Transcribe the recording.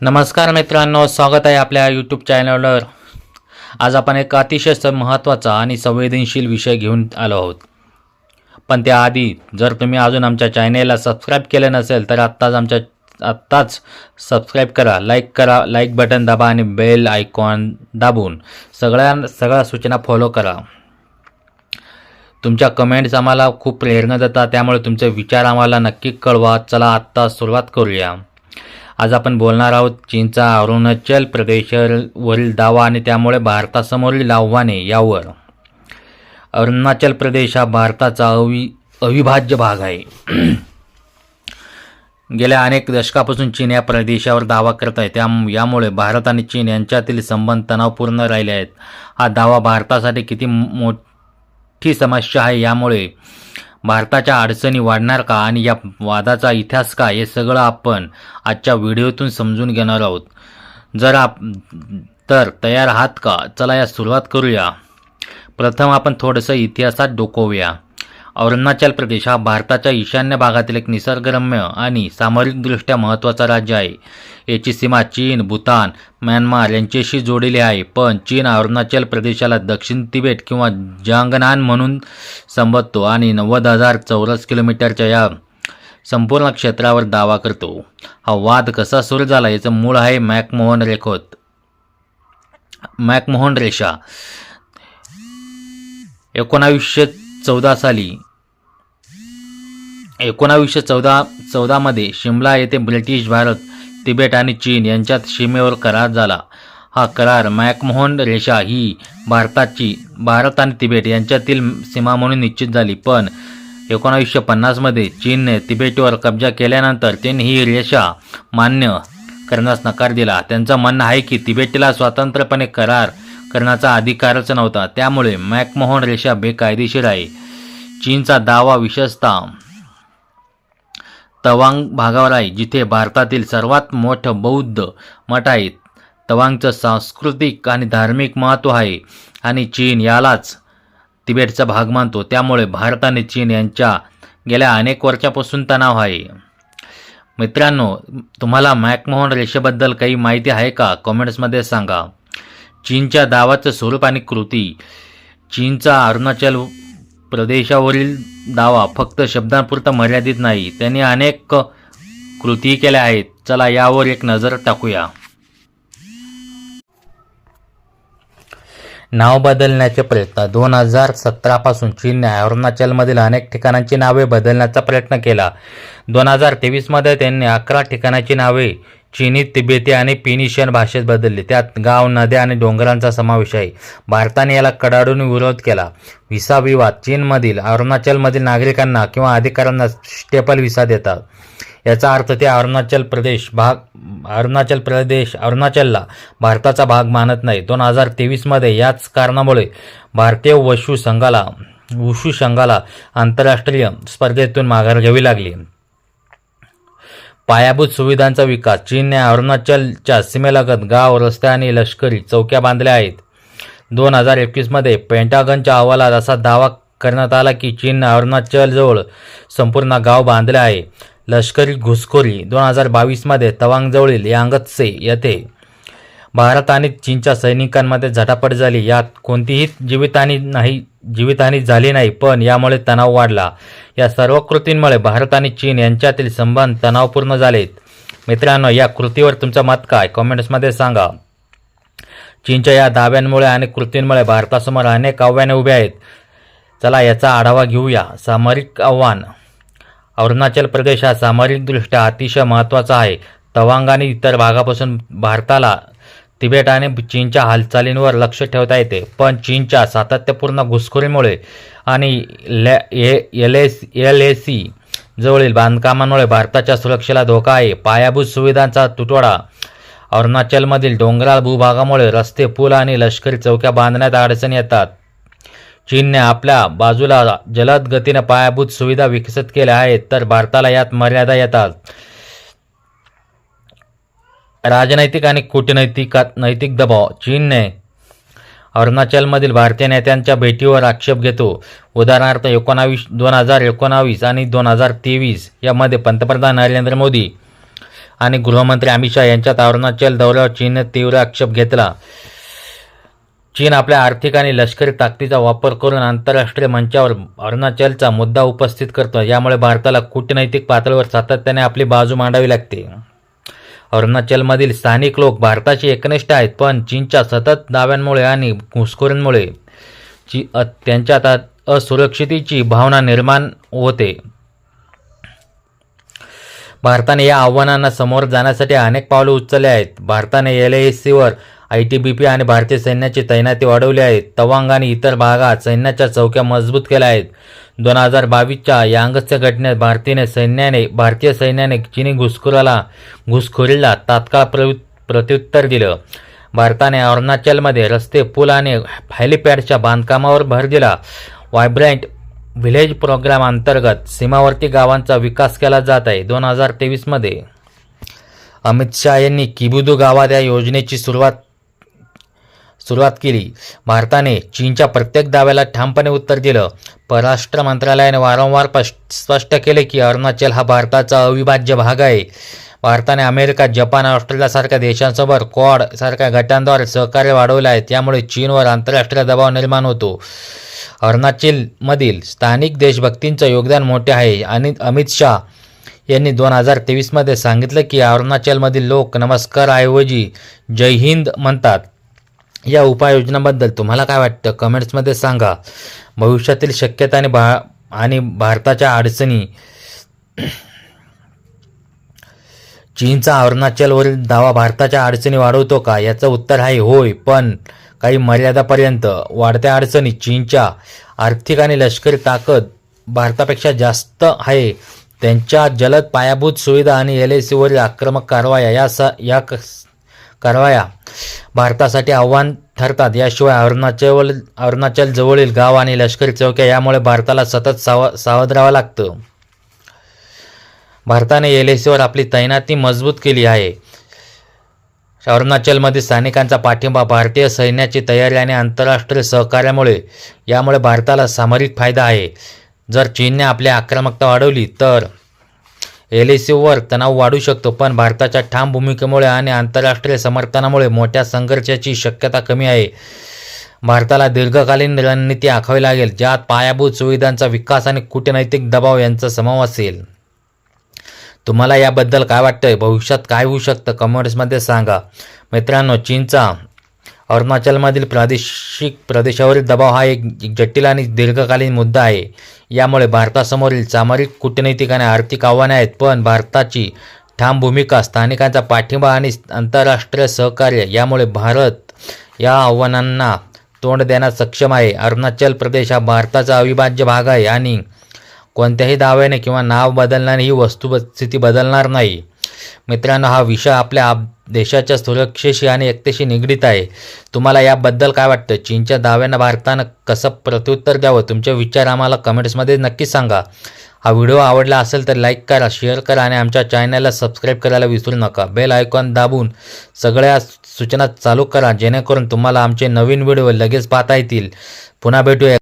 नमस्कार मित्रांनो स्वागत आहे आपल्या यूट्यूब चॅनलवर आज आपण एक अतिशय स- महत्त्वाचा आणि संवेदनशील विषय घेऊन आलो आहोत. पण त्याआधी जर तुम्ही अजून आमच्या चॅनेलला सबस्क्राईब केलं नसेल तर आत्ताच आमच्या आत्ताच सबस्क्राईब करा लाईक करा लाईक बटन दाबा आणि बेल आयकॉन दाबून सगळ्या सगळ्या सूचना फॉलो करा. तुमच्या कमेंट्स आम्हाला खूप प्रेरणा देतात त्यामुळे तुमचे विचार आम्हाला नक्की कळवा. चला आत्ता सुरुवात करूया. आज आपण बोलणार आहोत चीनचा अरुणाचल प्रदेशावरील दावा आणि त्यामुळे भारतासमोरील आव्हाने यावर. अरुणाचल प्रदेश हा भारताचा अवि अविभाज्य भाग आहे. गेल्या अनेक दशकापासून चीन या प्रदेशावर दावा करत आहे. त्या यामुळे भारत आणि चीन यांच्यातील संबंध तणावपूर्ण राहिले आहेत. हा दावा भारतासाठी किती मोठी समस्या आहे यामुळे भारताच्या अडचणी वाढणार का आणि या वादाचा इतिहास का हे सगळं आपण आजच्या व्हिडिओतून समजून घेणार आहोत. जर आप तर तयार आहात का? चला या सुरुवात करूया. प्रथम आपण थोडंसं इतिहासात डोकवूया. अरुणाचल प्रदेश हा भारताच्या ईशान्य भागातील एक निसर्गरम्य आणि सामरिकदृष्ट्या महत्त्वाचा राज्य आहे. याची सीमा चीन भूतान म्यानमार यांच्याशी जोडलेली आहे. पण चीन अरुणाचल प्रदेशाला दक्षिण तिबेट किंवा जांगनान म्हणून संबोधतो आणि नव्वद हजार चौरस किलोमीटरच्या या संपूर्ण क्षेत्रावर दावा करतो. हा वाद कसा सुरू झाला याचं मूळ आहे मॅकमोहन रेखोत. मॅकमोहन रेषा. एकोणावीसशे चौदा साली एकोणावीसशे चौदा चौदामध्ये शिमला येथे ब्रिटिश भारत तिबेट आणि चीन यांच्यात सीमेवर करार झाला. हा करार मॅकमोहन रेषा ही भारताची भारत आणि तिबेट यांच्यातील सीमा म्हणून निश्चित झाली. पण एकोणावीसशे पन्नासमध्ये चीनने तिबेटवर कब्जा केल्यानंतर त्यांनी ही रेषा मान्य करण्यास नकार दिला. त्यांचं म्हणणं आहे की तिबेटला स्वतंत्रपणे करार करण्याचा अधिकारच नव्हता. त्यामुळे मॅकमोहन रेषा बेकायदेशीर आहे. चीनचा दावा विशेषतः तवांग भागावर आहे जिथे भारतातील सर्वात मोठं बौद्ध मठ आहे. तवांगचं सांस्कृतिक आणि धार्मिक महत्त्व आहे आणि चीन यालाच तिबेटचा भाग मानतो. त्यामुळे भारत आणि चीन यांच्या गेल्या अनेक वर्षापासून तणाव आहे. मित्रांनो तुम्हाला मॅकमोहन रेषेबद्दल काही माहिती आहे का? कॉमेंट्समध्ये सांगा. चीनच्या दावाचं स्वरूप आणि कृती. चीनचा अरुणाचल प्रदेशावरील दावा फक्त शब्दांपुरता मर्यादित नाही. त्यांनी अनेक कृती केल्या आहेत. चला यावर एक नजर टाकूया. नाव बदलण्याचे प्रयत्न. दोन हजार सतरापासून चीनने अरुणाचलमधील अनेक ठिकाणांची नावे बदलण्याचा प्रयत्न केला. दोन हजार तेवीसमध्ये त्यांनी अकरा ठिकाणाची नावे चीनी तिबेती आणि फिनिशियन भाषेत बदलली. त्यात गाव नद्या आणि डोंगरांचा समावेश आहे. भारताने याला कडाडून विरोध केला. व्हिसा विवाद चीनमधील अरुणाचलमधील नागरिकांना किंवा अधिकाऱ्यांना स्टेपल व्हिसा देतात. याचा अर्थ ते अरुणाचल प्रदेश भाग अरुणाचल प्रदेश अरुणाचलला भारताचा भाग मानत नाही. दोन हजार तेवीसमध्ये याच कारणामुळे भारतीय वशू संघाला वुशू संघाला आंतरराष्ट्रीय स्पर्धेतून माघार घ्यावी लागली. पायाभूत सुविधांचा विकास. चीनने अरुणाचलच्या सीमेलगत गाव रस्ते आणि लष्करी चौक्या बांधल्या आहेत. दोन हजार एकवीसमध्ये पेंटागनच्या अहवालात असा दावा करण्यात आला की चीनने अरुणाचलजवळ संपूर्ण गाव बांधले आहे. लष्करी घुसखोरी दोन हजार बावीसमध्ये तवांगजवळील यांगत्से येथे भारत आणि चीनच्या सैनिकांमध्ये झटापट झाली. यात कोणतीही जीवितहानी नाही जीवितहानी झाली नाही पण यामुळे तणाव वाढला. या सर्व कृतींमुळे भारत आणि चीन यांच्यातील संबंध तणावपूर्ण झालेत. मित्रांनो या कृतीवर तुमचं मत काय? कमेंट्समध्ये सांगा. चीनच्या या दाव्यांमुळे आणि कृतींमुळे भारतासमोर अनेक आव्हाने उभे आहेत. चला याचा आढावा घेऊया. सामरिक आव्हान. अरुणाचल प्रदेश हा सामरिकदृष्ट्या अतिशय महत्त्वाचा आहे. तवांग आणि इतर भागापासून भारताला तिबेट आणि चीनच्या हालचालींवर लक्ष ठेवता येते. पण चीनच्या सातत्यपूर्ण घुसखोरीमुळे आणि L S L A C जवळील बांधकामांमुळे भारताच्या सुरक्षेला धोका आहे. पायाभूत सुविधांचा तुटवडा अरुणाचलमधील डोंगराळ भूभागामुळे रस्ते पूल आणि लष्करी चौक्या बांधण्यात अडचणी येतात. चीनने आपल्या बाजूला जलद गतीने पायाभूत सुविधा विकसित केल्या आहेत तर भारताला यात मर्यादा येतात. राजनैतिक आणि कूटनैतिक नैतिक दबाव. चीनने अरुणाचलमधील भारतीय नेत्यांच्या भेटीवर आक्षेप घेतो. उदाहरणार्थ एकोणावीस दोन हजार एकोणावीस आणि दोन हजार तेवीस यामध्ये पंतप्रधान नरेंद्र मोदी आणि गृहमंत्री अमित शहा यांच्यात अरुणाचल दौऱ्यावर चीनने तीव्र आक्षेप घेतला. चीन आपल्या आर्थिक आणि लष्करी ताकदीचा वापर करून आंतरराष्ट्रीय मंचावर अरुणाचलचा मुद्दा उपस्थित करतो. यामुळे भारताला कूटनैतिक पातळीवर सातत्याने आपली बाजू मांडावी लागते. अरुणाचलमधील स्थानिक लोक भारताशी एकनिष्ठ आहेत पण चीनच्या सतत दाव्यांमुळे आणि घुसखोरींमुळे ची त्यांच्यात असुरक्षितेची भावना निर्माण होते. भारताने या आव्हानांना समोर जाण्यासाठी अनेक पावले उचलले आहेत. भारताने एल एस सीवर आय टी बी पी आणि भारतीय सैन्याची तैनाती वाढवली आहे. तवांग आणि इतर भागात सैन्याच्या चौक्या मजबूत केल्या आहेत. दोन हजार बावीसच्या यांगस्य घटनेत भारतीय सैन्याने भारतीय सैन्याने चिनी घुसखोराला घुसखोरीला तात्काळ प्रवि प्रत्युत्तर दिलं. भारताने अरुणाचलमध्ये रस्ते पूल आणि हॅलिपॅडच्या बांधकामावर भर दिला. व्हायब्रंट व्हिलेज प्रोग्राम अंतर्गत सीमावर्ती गावांचा विकास केला जात आहे. दोन हजार तेवीसमध्ये अमित शहा यांनी किबुदू गावात या योजनेची सुरुवात सुरुवात केली. भारताने चीनच्या प्रत्येक दाव्याला ठामपणे उत्तर दिलं. परराष्ट्र मंत्रालयाने वारंवार स्पष्ट केले की अरुणाचल हा भारताचा अविभाज्य भाग आहे. भारताने अमेरिका जपान ऑस्ट्रेलियासारख्या देशांसोबत क्वाड सारख्या गटांद्वारे सहकार्य वाढवले आहे. त्यामुळे चीनवर आंतरराष्ट्रीय दबाव निर्माण होतो. अरुणाचलमधील स्थानिक देशभक्तींचं योगदान मोठे आहे. आणि अमित शाह यांनी दोन हजार तेवीसमध्ये सांगितलं की अरुणाचलमधील लोक नमस्कारऐवजी जय हिंद म्हणतात. या उपाययोजनाबद्दल तुम्हाला काय वाटतं? कमेंट्समध्ये सांगा. भविष्यातील शक्यता आणि भा आणि भारताच्या अडचणी. चीनचा अरुणाचलवरील दावा भारताच्या अडचणी वाढवतो का? याचं उत्तर आहे होय पण काही मर्यादापर्यंत. वाढत्या अडचणी चीनच्या आर्थिक आणि लष्करी ताकद भारतापेक्षा जास्त आहे. त्यांच्या जलद पायाभूत सुविधा आणि एल ए सीवरील आक्रमक कारवाया या सा या कारवाया. भारतासाठी आव्हान ठरतात. याशिवाय अरुणाचल अरुणाचल जवळील गाव आणि लष्करी चौक्या यामुळे भारताला सतत साव सावध राहावं लागतं. भारताने एल ए सीवर आपली तैनाती मजबूत केली आहे. अरुणाचलमध्ये स्थानिकांचा पाठिंबा भारतीय सैन्याची तयारी आणि आंतरराष्ट्रीय सहकार्यामुळे यामुळे भारताला सामरिक फायदा आहे. जर चीनने आपली आक्रमकता वाढवली तर एल ए सीवर तणाव वाढू शकतो पण भारताच्या ठाम भूमिकेमुळे आणि आंतरराष्ट्रीय समर्थनामुळे मोठ्या संघर्षाची शक्यता कमी आहे. भारताला दीर्घकालीन रणनीती आखावी लागेल ज्यात पायाभूत सुविधांचा विकास आणि कूटनैतिक दबाव यांचा समाव असेल. तुम्हाला याबद्दल काय वाटतंय? भविष्यात काय होऊ शकतं? कमेंट्समध्ये सांगा. मित्रांनो चीनचा अरुणाचलमधील प्रादेशिक प्रदेशावरील दबाव हा एक जटिल आणि दीर्घकालीन मुद्दा आहे. यामुळे भारतासमोरील सामरिक कूटनैतिक आणि आर्थिक आव्हाने आहेत पण भारताची ठाम भूमिका स्थानिकांचा पाठिंबा आणि आंतरराष्ट्रीय सहकार्य यामुळे भारत या आव्हानांना तोंड देण्यास सक्षम आहे. अरुणाचल प्रदेश हा भारताचा अविभाज्य भाग आहे आणि कोणत्याही दाव्याने किंवा नाव बदलण्याने ही वस्तुस्थिती बदलणार नाही. मित्रांनो हा विषय आपल्या देशाच्या सुरक्षेशी आणि एकतेशी निगडीत आहे. तुम्हाला याबद्दल काय वाटतं? चीनच्या दाव्यांना भारतानं कसं प्रत्युत्तर द्यावं? तुमचे विचार आम्हाला कमेंट्समध्ये नक्की सांगा. हा व्हिडिओ आवडला असेल तर लाईक करा शेअर करा आणि आमच्या चॅनलला सबस्क्राईब करायला विसरू नका. बेल आयकॉन दाबून सगळ्या सूचना चालू करा जेणेकरून तुम्हाला आमचे नवीन व्हिडिओ लगेच पाहता येतील. पुन्हा भेटूया.